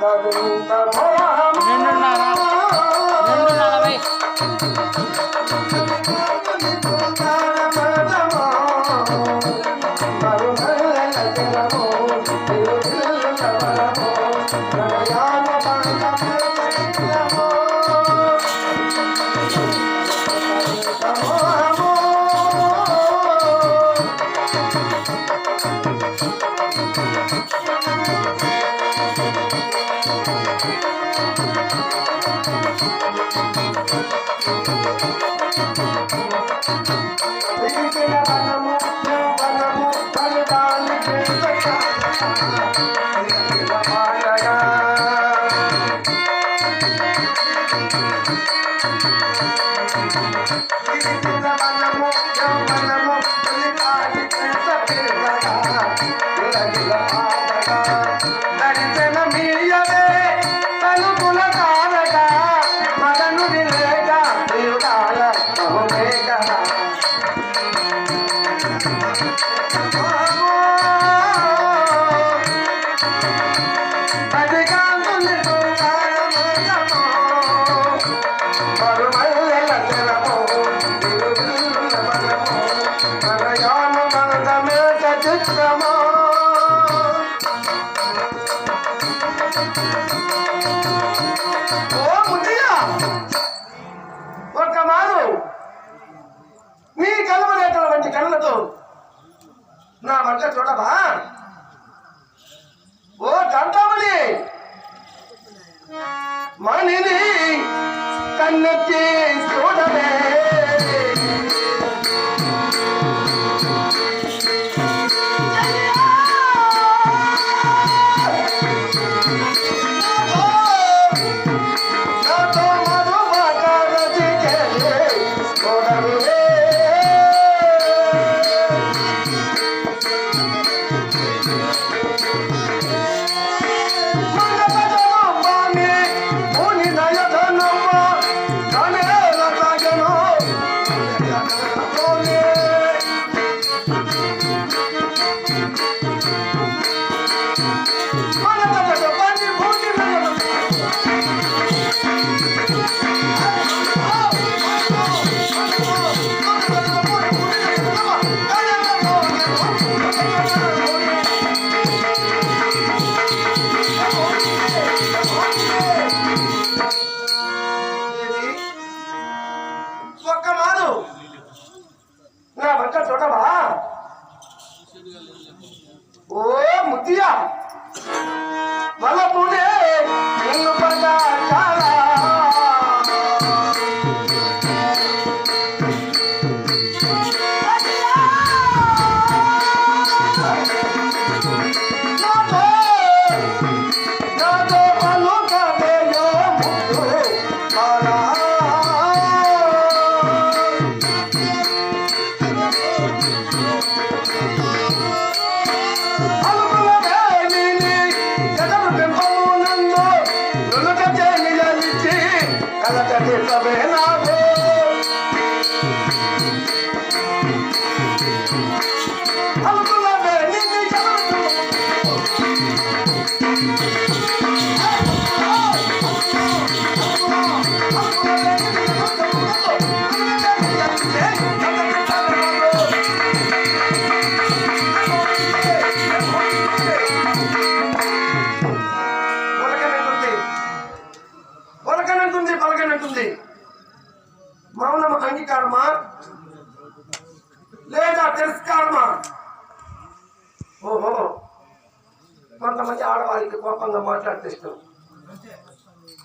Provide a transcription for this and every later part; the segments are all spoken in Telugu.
তরুণ তপয়া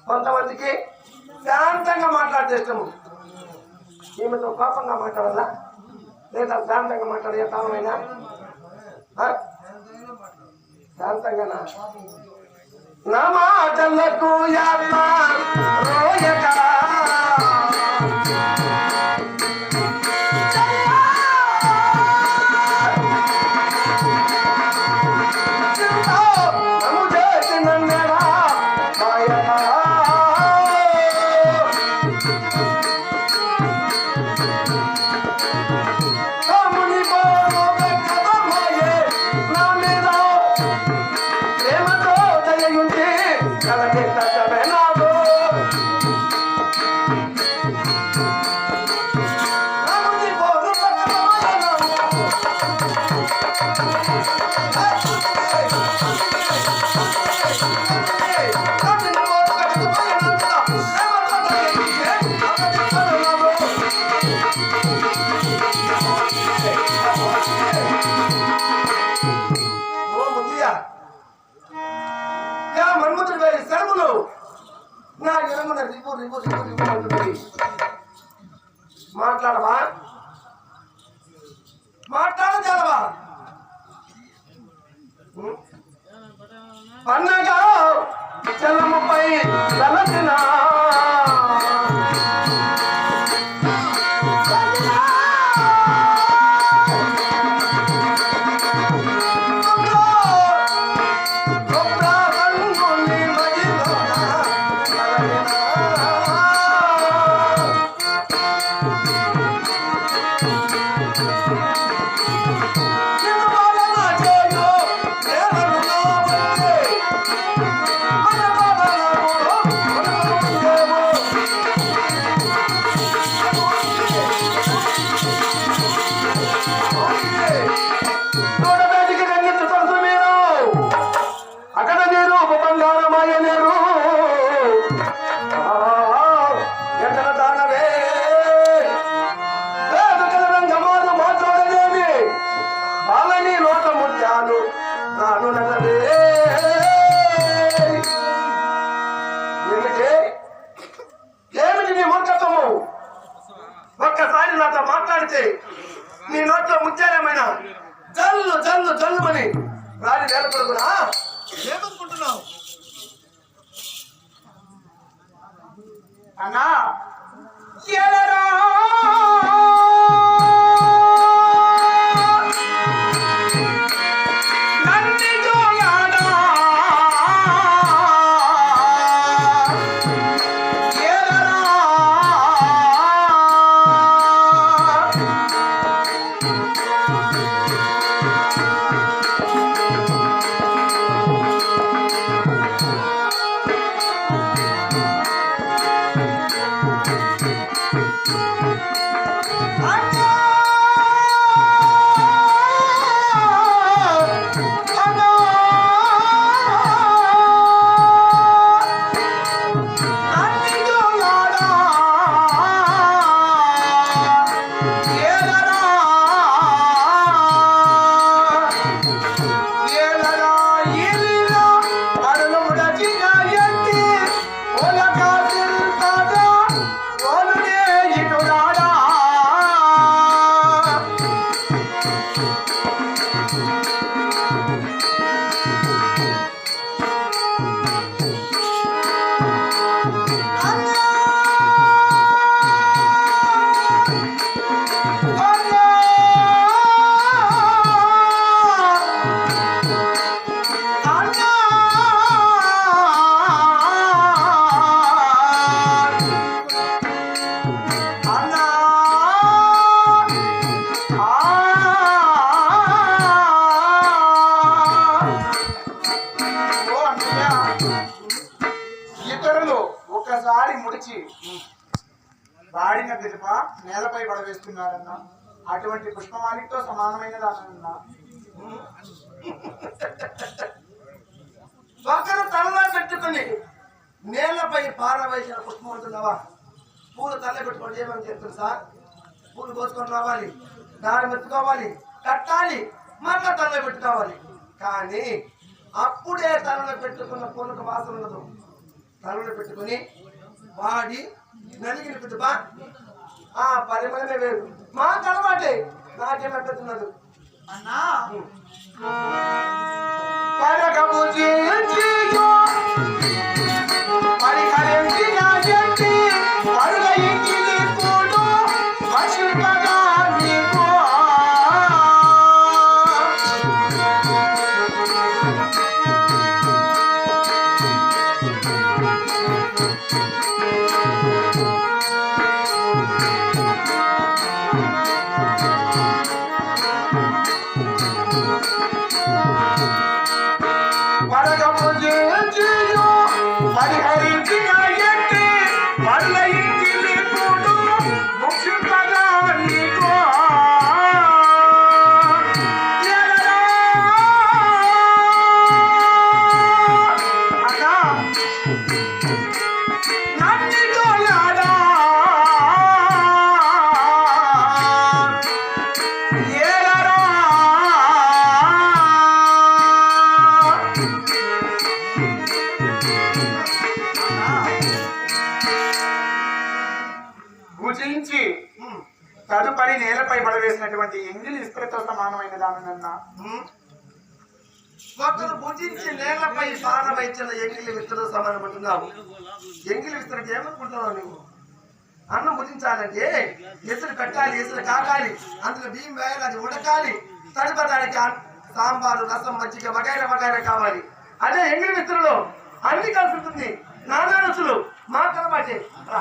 కొంతమందికి శాంతంగా మాట్లాడితే ఇష్టము ఈమెతో కోపంగా మాట్లాడాలా? లేదా శాంతంగా మాట్లాడే కాలమైనా శాంతంగా నా మాటలకు యాత్ర రిపు మాట్లాడవా? ఒక్కసారి నాతో మాట్లాడితే నీ నోట్లో ముత్యాలేమైనా జల్లు జల్లు జల్లుమని రాని నేల కొడుకునా ఏమనుకుంటున్నావు? అన్నా ఎలరా నేలపై అటువంటి పుష్పమాలితో సమానమైన దానన్నా ఒకరు తలలో పెట్టుకుని నేలపై పారవేసిన పుష్పం అంటున్నావా పూలు తల పెట్టుకొని చేయమని చెప్తుంది సార్? పూలు కోసుకొని రావాలి దారి మెత్తుకోవాలి కట్టాలి మళ్ళా తలలో పెట్టుకోవాలి కానీ అప్పుడే తలలో పెట్టుకున్న పూలకు వాసన ఉండదు. తలలో పెట్టుకుని వాడి నలిగిన పిట్టుబ ఆ పరిమళమే వేరు. మాకు అలవాటే నాకేమట్టున్నది అన్నా ఒకరు భుజించి నేలపై పారవైచిన ఎంగిలి విత్తనం సమానమంటున్నావు ఎంగిలి విత్తనం ఏమనుకుంటున్నావు నువ్వు అన్నం భుజించాలంటే ఎసురు కట్టాలి ఎసురు కాకాలి అందులో బియ్యం వేయాలి అది ఉడకాలి తడుపడానికి సాంబారు రసం మజ్జిగ వగైరా వగైరా కావాలి. అదే ఎంగిలి విత్తనంలో అన్ని కలిసి ఉంటుంది. నానా రుచులు మా కలబాటే రా,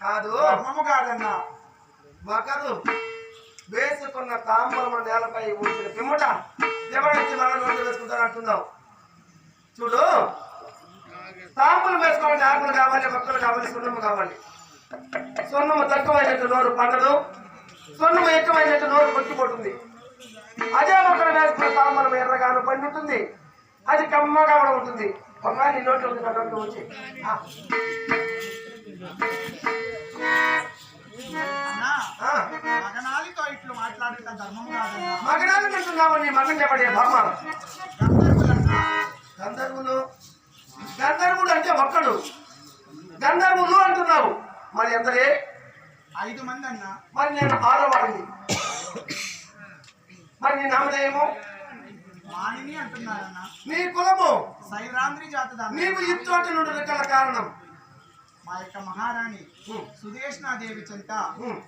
కాదు ధర్మము కాదన్న ఒకరు వేసుకున్న తాంబూలం నేలపై ఉంచిన పిమ్మట ఎవరైతే మన నోట్లు వేసుకుంటారు అంటున్నావు చూడు తాంబూలం వేసుకోవాలి ఆకులు కావాలి. మొక్కలు కావాలి సున్నము కావాలి సున్నము తక్కువైనట్టు నోరు పండదు సున్నము ఎక్కువైనట్టు నోరు కొట్టుకుంటుంది అదే మొక్కలు వేసుకున్న తాంబూలం ఎర్రగాను పండుతుంది. అది కమ్మగా కూడా ఉంటుంది. ఒక నీ నోట్లో ఉంది వచ్చి. మగనాలితో ఇట్లు మాట్లాడుట ధర్మం కాదన్నా. మగనాలు తింటున్నావు నీ మగన్ చెప్పడే గంధర్వులన్నా. గంధర్వులు? గంధర్వుడు అంటే ఒక్కడు. గంధర్వులు అంటున్నావు. మరి ఎంతలే? ఐదు మంది అన్నా. మరి నేను ఆడవాడిని మరి నీ మానిని అంటున్నారన్నా నీ కులము. సైరాంధ్రి జాతదాన్ని నీవు ఇచ్చోటి నుండి రకాల కారణం. మా యొక్క మహారాణి ఉమ్, సుదేష్ణాదేవి చెంత.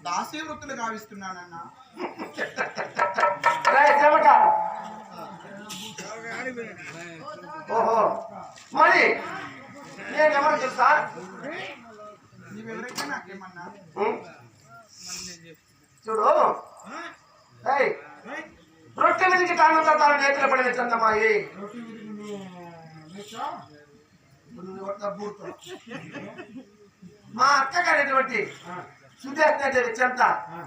దాసీ వృత్తులు గావిస్తున్నానన్నా. ఓహో. మరి నేను ఎవరు తెలుసా? నీవెవరైతే నాకేమన్నా. చూడు. ఏయ్ రొట్టె మీదకి తాను తాను నేతలు పడిన చందమాయి. మా అక్క గారి సుదేశ్ చెంత